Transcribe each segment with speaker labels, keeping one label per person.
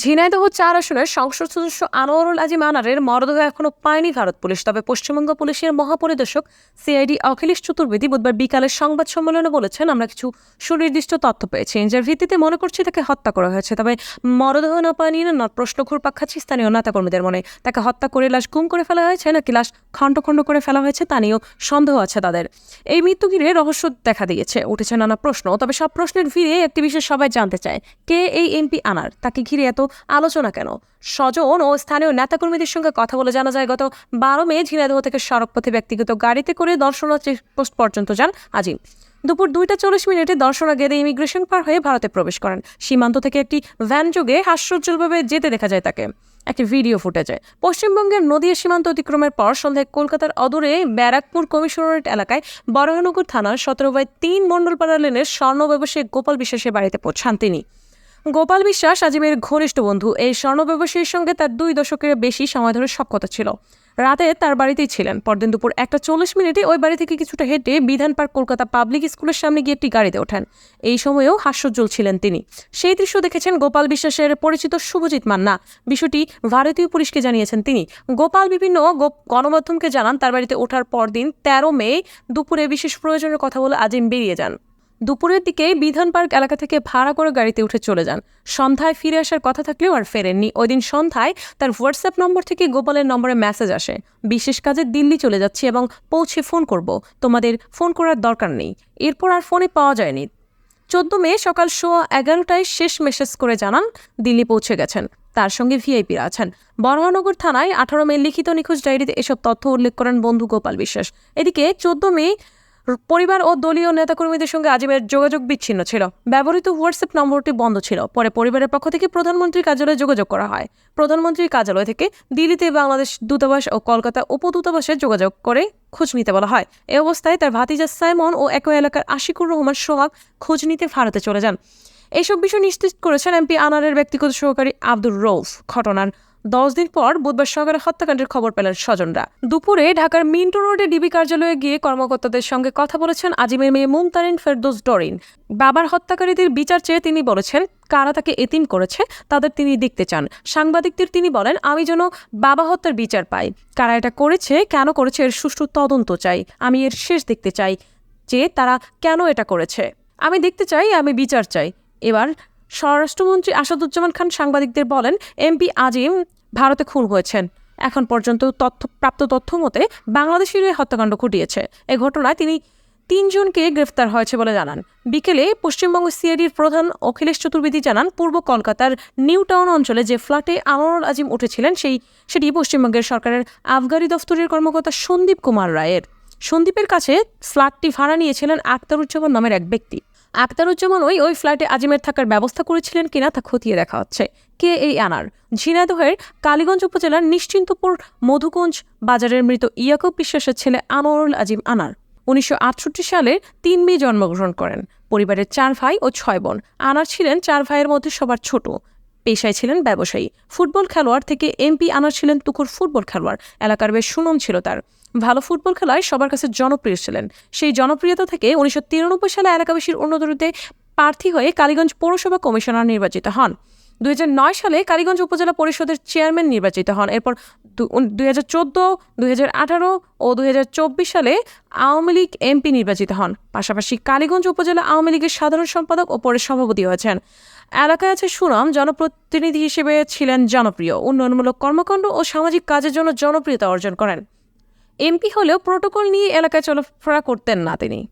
Speaker 1: ঝিনাইদহ চার আসনের সংসদ সদস্য আনোয়ারুল আজিম আনারের মরদেহ এখনও পায়নি ভারত পুলিশ, তবে পশ্চিমবঙ্গ পুলিশের মহাপরিদর্শক সিআইডি অখিলেশ চতুর্বেদী বুধবার বিকালে সংবাদ সম্মেলনে বলেছেন, আমরা কিছু সুনির্দিষ্ট তথ্য পেয়েছি, যার ভিত্তিতে মনে করছি তাকে হত্যা করা হয়েছে। তবে মরদেহ না পায়নি না প্রশ্ন ঘুরপাক খাচ্ছে স্থানীয় নেতাকর্মীদের মনে। তাকে হত্যা করে লাশ গুম করে ফেলা হয়েছে নাকি লাশ খণ্ড খণ্ড করে ফেলা হয়েছে তা নিয়েও সন্দেহ আছে তাদের। এই মৃত্যু ঘিরে রহস্য দেখা দিয়েছে, উঠেছে নানা প্রশ্ন, তবে সব প্রশ্নের ভিড়ে একটি বিষয় সবাই জানতে চায়, কে এই এমপি আনার? তাকে ঘিরে এত আলোচনা কেন? স্বজন ও স্থানীয় নেতাকর্মীদের সঙ্গে কথা বলে জানা যায়, গত বারো মে ঝিনাইদহ থেকে সড়কপথে ব্যক্তিগত গাড়িতে করে দর্শনা চেকপোস্ট পর্যন্ত যান আজিম। দুপুর দুইটা চল্লিশ মিনিটে দর্শনা গেদে ইমিগ্রেশন পার হয়ে ভারতে প্রবেশ করেন। সীমান্ত থেকে একটি ভ্যান যোগে হাস্যোজ্জ্বলভাবে যেতে দেখা যায় তাকে। একটি ভিডিও ফুটেজে, পশ্চিমবঙ্গের নদীয়া সীমান্ত অতিক্রমের পর সন্ধ্যায় কলকাতার অদূরে ব্যারাকপুর কমিশনারেট এলাকায় বরাহনগর থানার সতেরো বাই তিন মণ্ডলপাড়া লেনের স্বর্ণ ব্যবসায়ী গোপাল বিশ্বাসের বাড়িতে পৌঁছান তিনি। গোপাল বিশ্বাস, আজিমের ঘনিষ্ঠ বন্ধু। এই স্বর্ণ ব্যবসায়ীর সঙ্গে তার দুই দশকের বেশি সময় ধরে সক্ষতা ছিল। রাতে তার বাড়িতেই ছিলেন। পরদিন দুপুর একটা চল্লিশ মিনিটে ওই বাড়ি থেকে কিছুটা হেঁটে বিধান পার্ক, কলকাতা পাবলিক স্কুলের সামনে গিয়ে একটি গাড়িতে ওঠেন। এই সময়েও হাস্যজ্জ্বল ছিলেন তিনি। সেই দৃশ্য দেখেছেন গোপাল বিশ্বাসের পরিচিত শুভজিৎ মান্না। বিষয়টি ভারতীয় পুলিশকে জানিয়েছেন তিনি। গোপাল বিভিন্ন গণমাধ্যমকে জানান তার বাড়িতে ওঠার পরদিন তেরো মে দুপুরে বিশেষ প্রয়োজনের কথা বলে আজিম বেরিয়ে যান। দুপুরের দিকে বিধান পার্ক এলাকা থেকে ভাড়া করে গাড়িতে উঠে চলে যান। সন্ধ্যায় ফিরে আসার কথা থাকলেও আর ফেরেননি। ওই দিন সন্ধ্যায় তার হোয়াটসঅ্যাপ নম্বর থেকে গোপালের নম্বরে মেসেজ আসে। বিশেষ কাজে দিল্লি চলে যাচ্ছি এবং পৌঁছে ফোন করব। তোমাদের ফোন করার দরকার নেই। এরপর আর ফোনে পাওয়া যায়নি। চোদ্দ মে সকাল সোয়া এগারোটায় শেষ মেসেজ করে জানান, দিল্লি পৌঁছে গেছেন। তার সঙ্গে ভিআইপিরা আছেন। বর্মানগর থানায় আঠারো মে লিখিত নিখোঁজ ডায়েরিতে এসব তথ্য উল্লেখ করেন বন্ধু গোপাল বিশ্বাস। এদিকে চোদ্দ মে পরিবার ও দলীয় নেতাকর্মীদের সঙ্গে আজিমের যোগাযোগ বিচ্ছিন্ন ছিল। ব্যবহৃত হোয়াটসঅ্যাপ নম্বরটি বন্ধ ছিল। পরে পরিবারের পক্ষ থেকে প্রধানমন্ত্রীর কার্যালয়ে যোগাযোগ করা হয়। প্রধানমন্ত্রীর কার্যালয় থেকে দিল্লিতে বাংলাদেশ দূতাবাস ও কলকাতা উপদূতাবাসে যোগাযোগ করে খোঁজ নিতে বলা হয়। এ অবস্থায় তার ভাতিজা সাইমন ও একই এলাকার আশিকুর রহমান সোহাগ খোঁজ নিতে ভারতে চলে যান। এইসব বিষয় নিশ্চিত করেছেন এমপি আনারের ব্যক্তিগত সহকারী আব্দুর রৌফ ঘটনার দশ দিন পর বুধবার সকালে হত্যাকাণ্ডের খবর পেলেন স্বজনরা। দুপুরে ঢাকার মিন্টো রোডে ডিবি কার্যালয়ে গিয়ে কর্মকর্তাদের সঙ্গে কথা বলেছেন আজিমের মেয়ে মুমতারিন ফেরদোস ডরিন। বাবার হত্যাকারীদের বিচার চেয়ে তিনি বলেছেন, কারা তাকে এতিম করেছে, তাদের তিনি দেখতে চান। সাংবাদিকদের তিনি বলেন, আমি যেন বাবা হত্যার বিচার পাই। কারা এটা করেছে, কেন করেছে, এর সুষ্ঠু তদন্ত চাই। আমি এর শেষ দেখতে চাই যে তারা কেন এটা করেছে। আমি দেখতে চাই, আমি বিচার চাই। এবার স্বরাষ্ট্রমন্ত্রী আসাদুজ্জামান খান সাংবাদিকদের বলেন এমপি আজিম ভারতে খুন হয়েছেন। এখন পর্যন্ত তথ্য, প্রাপ্ত তথ্য মতে বাংলাদেশের এই হত্যাকাণ্ড ঘটিয়েছে। এ ঘটনায় তিনি তিনজনকে গ্রেফতার হয়েছে বলে জানান। বিকেলে পশ্চিমবঙ্গ সিআইডির প্রধান অখিলেশ চতুর্বেদী জানান, পূর্ব কলকাতার নিউ টাউন অঞ্চলে যে ফ্ল্যাটে আনোয়ার আজিম উঠেছিলেন, সেই, সেটি পশ্চিমবঙ্গের সরকারের আবগারি দফতরের কর্মকর্তা সন্দীপ কুমার রায়ের। সন্দীপের কাছে ফ্ল্যাটটি ভাড়া নিয়েছিলেন আক্তারুজ্জামান নামের এক ব্যক্তি। আক্তারুজ্জামান ওই ওই ফ্ল্যাটে আজিমের থাকার ব্যবস্থা করেছিলেন কিনা তা খতিয়ে দেখা হচ্ছে। কে এই আনার? ঝিনাইদহের কালীগঞ্জ উপজেলার নিশ্চিন্তপুর মধুকুঞ্জ বাজারের মৃত ইয়াকুব বিশ্বাসের ছেলে আনোয়ারুল আজিম আনার। উনিশশো আটষট্টি সালে তিন মে জন্মগ্রহণ করেন। পরিবারের চার ভাই ও ছয় বোন। আনার ছিলেন চার ভাইয়ের মধ্যে সবার ছোট। পেশায় ছিলেন ব্যবসায়ী। ফুটবল খেলোয়াড় থেকে এমপি আনার ছিলেন তুকুর ফুটবল খেলোয়াড়। এলাকার বেশ সুনাম ছিল তার। ভালো ফুটবল খেলায় সবার কাছে জনপ্রিয় ছিলেন। সেই জনপ্রিয়তা থেকে উনিশশো তিরানব্বই সালে এলাকাবাসীর উন্নতিতে প্রার্থী হয়ে কালীগঞ্জ পৌরসভা কমিশনার নির্বাচিত হন। দুই হাজার নয় সালে কালীগঞ্জ উপজেলা পরিষদের চেয়ারম্যান নির্বাচিত হন। এরপর দুই হাজার চোদ্দ ও দুই হাজার চব্বিশ সালে আওয়ামী লীগ এমপি নির্বাচিত হন। পাশাপাশি কালীগঞ্জ উপজেলা আওয়ামী লীগের সাধারণ সম্পাদক ও পরে সভাপতি হয়েছেন। এলাকায় আছে সুনাম, জনপ্রতিনিধি হিসেবে ছিলেন জনপ্রিয়, উন্নয়নমূলক কর্মকাণ্ড ও সামাজিক কাজের জন্য জনপ্রিয়তা অর্জন করেন। এমপি হলেও প্রোটোকল নিয়ে এলাকায় চলাফেরা করতেন না তিনি।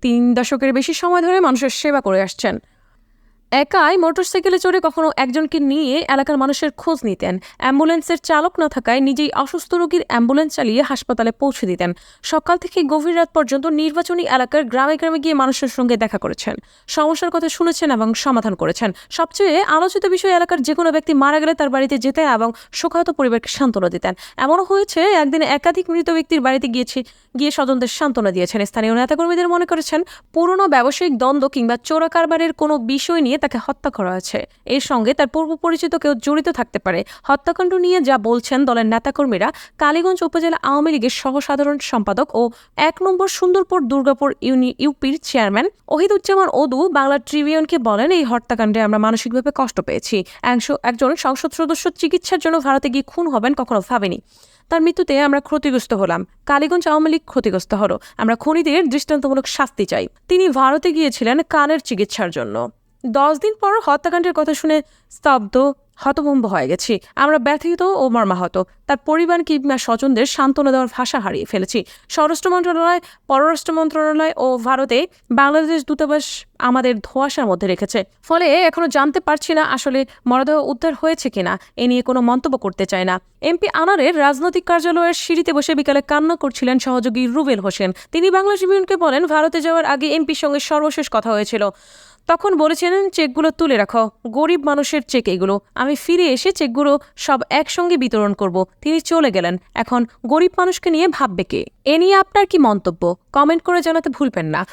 Speaker 1: তিন দশকের বেশি সময় ধরে মানুষের সেবা করে আসছেন। একাই মোটরসাইকেলে চড়ে কখনো একজনকে নিয়ে এলাকার মানুষের খোঁজ নিতেন। অ্যাম্বুলেন্সের চালক না থাকায় নিজেই অসুস্থ রোগীর অ্যাম্বুলেন্স চালিয়ে হাসপাতালে পৌঁছে দিতেন। সকাল থেকে গভীর রাত পর্যন্ত নির্বাচনী এলাকার গ্রামে গ্রামে গিয়ে মানুষের সঙ্গে দেখা করেছেন। সমস্যার কথা শুনেছেন এবং সমাধান করেছেন। সবচেয়ে আলোচিত বিষয় এলাকার যে কোনো ব্যক্তি মারা গেলে তার বাড়িতে যেতেন এবং শোকাহত পরিবারকে সান্ত্বনা দিতেন। এমনও হয়েছে, একদিন একাধিক মৃত ব্যক্তির বাড়িতে গিয়েছে, গিয়ে স্বজনদের সান্ত্বনা দিয়েছেন। স্থানীয় নেতাকর্মীদের মনে করেছেন, পুরনো ব্যবসায়িক দ্বন্দ্ব কিংবা চোরা কারবারের কোনো বিষয় নিয়ে তাকে হত্যা করা হয়েছে এর সঙ্গে তার পূর্ব পরিচিত কেউ জড়িত থাকতে পারে। হত্যাকাণ্ড নিয়ে যা বলছেন দলের নেতাকর্মীরা, কালীগঞ্জ উপজেলা আওয়ামী লীগের সহসাধারণ সম্পাদক ও এক নম্বর সুন্দরপুর দুর্গাপুর ইউনি ইউপির চেয়ারম্যান ওহিদুজ্জামান ওদু বাংলা ট্রিবিউনকে বলেন, এই হত্যাকাণ্ডে আমরা মানসিকভাবে কষ্ট পেয়েছি। একজন সংসদ সদস্য চিকিৎসার জন্য ভারতে গিয়ে খুন হবেন কখনো ভাবেনি। তার মৃত্যুতে আমরা ক্ষতিগ্রস্ত হলাম। কালীগঞ্জ আওয়ামী লীগ ক্ষতিগ্রস্ত হলো। আমরা খুনিদের দৃষ্টান্তমূলক শাস্তি চাই। তিনি ভারতে গিয়েছিলেন কানের চিকিৎসার জন্য। দশ দিন পর হত্যাকাণ্ডের কথা শুনে স্তব্ধ, হতভম্ব হয়ে গেছি। আমরা ব্যথিত ও মর্মাহত। তার পরিবার কিংবা স্বজনদের সান্ত্বনা দেওয়ার ভাষা হারিয়ে ফেলেছি। স্বরাষ্ট্র মন্ত্রণালয়, পররাষ্ট্র মন্ত্রণালয় ও ভারতে বাংলাদেশ দূতাবাস আমাদের ধোঁয়াশার মধ্যে রেখেছে। ফলে এখনও জানতে পারছি না আসলে মরদেহ উদ্ধার হয়েছে কিনা। এ নিয়ে কোনো মন্তব্য করতে চায় না। এমপি আনারের রাজনৈতিক কার্যালয়ের সিঁড়িতে বসে বিকালে কান্না করছিলেন সহযোগী রুবেল হোসেন। তিনি বাংলা ট্রিবিউনকে বলেন, ভারতে যাওয়ার আগে এমপির সঙ্গে সর্বশেষ কথা হয়েছিল। তখন বলেছিলেন, চেকগুলো তুলে রাখো। গরিব মানুষের চেক এগুলো। আমি ফিরে এসে চেকগুলো সব একসঙ্গে বিতরণ করব। তিনি চলে গেলেন। এখন গরিব মানুষকে নিয়ে ভাববে কে? এ নিয়ে আপনার কি মন্তব্য? কমেন্ট করে জানাতে ভুলবেন না।